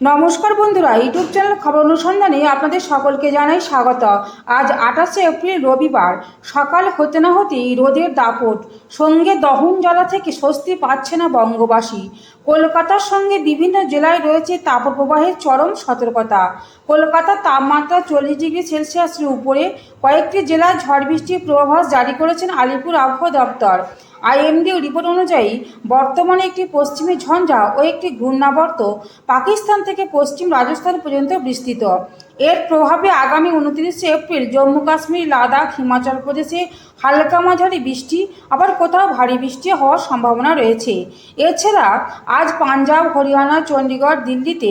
নমস্কার বন্ধুরা, YouTube channel খবর অনুসন্ধানে আপনাদের সকলকে জানাই স্বাগত। আজ আঠাশে এপ্রিল রবিবার, সকাল হতে না হতেই রোদের দাপট, সঙ্গে দহন জ্বালা থেকে স্বস্তি পাচ্ছে না বঙ্গবাসী। কলকাতার সঙ্গে বিভিন্ন জেলায় রয়েছে তাপপ্রবাহের চরম সতর্কতা। কলকাতার তাপমাত্রা চল্লিশ ডিগ্রি সেলসিয়াসের উপরে। কয়েকটি জেলায় ঝড় বৃষ্টির পূর্বাভাস জারি করেছেন আলিপুর আবহাওয়া দপ্তর। আইএমডি রিপোর্ট অনুযায়ী, বর্তমানে একটি পশ্চিমী ঝঞ্ঝা ও একটি ঘূর্ণাবর্ত পাকিস্তান থেকে পশ্চিম রাজস্থান পর্যন্ত বিস্তৃত। এর প্রভাবে আগামী উনত্রিশে এপ্রিল জম্মু কাশ্মীর, লাদাখ, হিমাচল প্রদেশে হালকা মাঝারি বৃষ্টি, আবার কোথাও ভারী বৃষ্টি হওয়ার সম্ভাবনা রয়েছে। এছাড়া আজ পাঞ্জাব, হরিয়ানা চণ্ডীগড় দিল্লিতে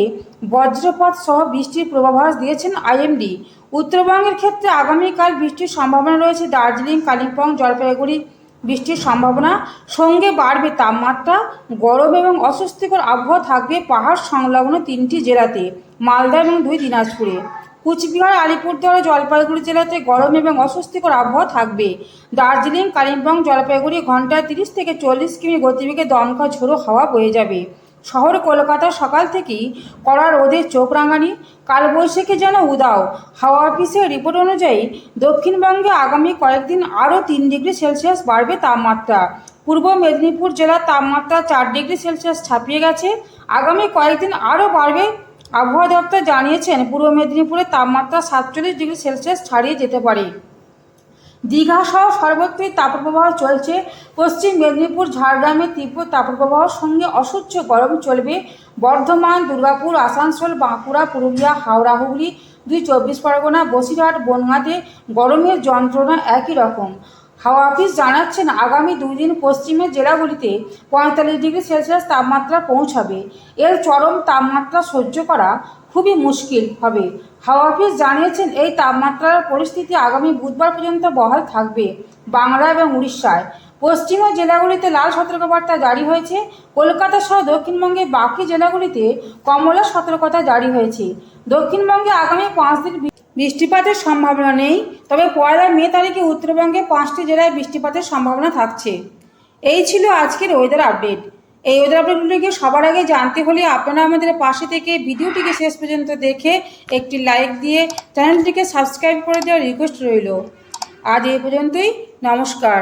বজ্রপাত সহ বৃষ্টির পূর্বাভাস দিয়েছেন আইএমডি। উত্তরবঙ্গের ক্ষেত্রে আগামীকাল বৃষ্টির সম্ভাবনা রয়েছে। দার্জিলিং, কালিম্পং, জলপাইগুড়ি বৃষ্টির সম্ভাবনা। সঙ্গে বাড়বে তাপমাত্রা, গরম এবং অস্বস্তিকর আবহাওয়া থাকবে পাহাড় সংলগ্ন তিনটি জেলাতে, মালদা এবং দুই দিনাজপুরে। কুচবিহার, আলিপুরদুয়ার জলপাইগুড়ি জেলাতে গরম এবং অস্বস্তিকর আবহাওয়া থাকবে। দার্জিলিং, কালিম্পং, জলপাইগুড়ি ঘন্টায় তিরিশ থেকে চল্লিশ কিমি গতিবেগে দমকা ঝোড়ো হাওয়া বয়ে যাবে। শহর কলকাতা সকাল থেকেই কড়া রোদে চোখ রাঙানি, কালবৈশাখী যেন উদাও। হাওয়া অফিসের রিপোর্ট অনুযায়ী, দক্ষিণবঙ্গে আগামী কয়েকদিন আরও তিন ডিগ্রি সেলসিয়াস বাড়বে তাপমাত্রা। পূর্ব মেদিনীপুর জেলার তাপমাত্রা চার ডিগ্রি সেলসিয়াস ছাপিয়ে গেছে। আগামী কয়েকদিন আরও বাড়বে আবহাওয়া দপ্তর জানিয়েছেন, পূর্ব মেদিনীপুরের তাপমাত্রা সাতচল্লিশ ডিগ্রি সেলসিয়াস ছাড়িয়ে যেতে পারে। দীঘা সহ সর্বত্রই তাপপ্রবাহ চলছে। পশ্চিম মেদিনীপুর, ঝাড়গ্রামে তীব্র তাপপ্রবাহের সঙ্গে অসহ্য গরম চলবে। বর্ধমান, দুর্গাপুর, আসানসোল, বাঁকুড়া, পুরুলিয়া, হাওড়া, হুগলি, দুই চব্বিশ পরগনা, বসিরহাট, বনগাঁতে গরমের যন্ত্রণা একই রকম। হাওয়া অফিস জানাচ্ছেন আগামী দুই দিন পশ্চিমের জেলাগুলিতে পঁয়তাল্লিশ ডিগ্রি সেলসিয়াস তাপমাত্রা পৌঁছাবে। এর চরম তাপমাত্রা সহ্য করা খুবই মুশকিল হবে। হাওয়া অফিস জানিয়েছেন এই তাপমাত্রার পরিস্থিতি আগামী বুধবার পর্যন্ত বহাল থাকবে বাংলা এবং উড়িষ্যায়। পশ্চিমা জেলাগুলিতে লাল সতর্কবার্তা জারি হয়েছে। কলকাতা সহ দক্ষিণবঙ্গের বাকি জেলাগুলিতে কমলা সতর্কতা জারি হয়েছে। দক্ষিণবঙ্গে আগামী পাঁচ দিন বৃষ্টিপাতের সম্ভাবনা নেই, তবে পয়লা মে তারিখে উত্তরবঙ্গে পাঁচটি জেলায় বৃষ্টিপাতের সম্ভাবনা থাকছে। এই ছিল আজকের ওয়েদার আপডেট এই ওয়েদার আপডেটগুলিকে সবার আগে জানতে হলে আপনারা আমাদের পাশে থেকে ভিডিওটিকে শেষ পর্যন্ত দেখে একটি লাইক দিয়ে চ্যানেলটিকে সাবস্ক্রাইব করে দেওয়ার রিকোয়েস্ট রইল। আজ এই পর্যন্তই, নমস্কার।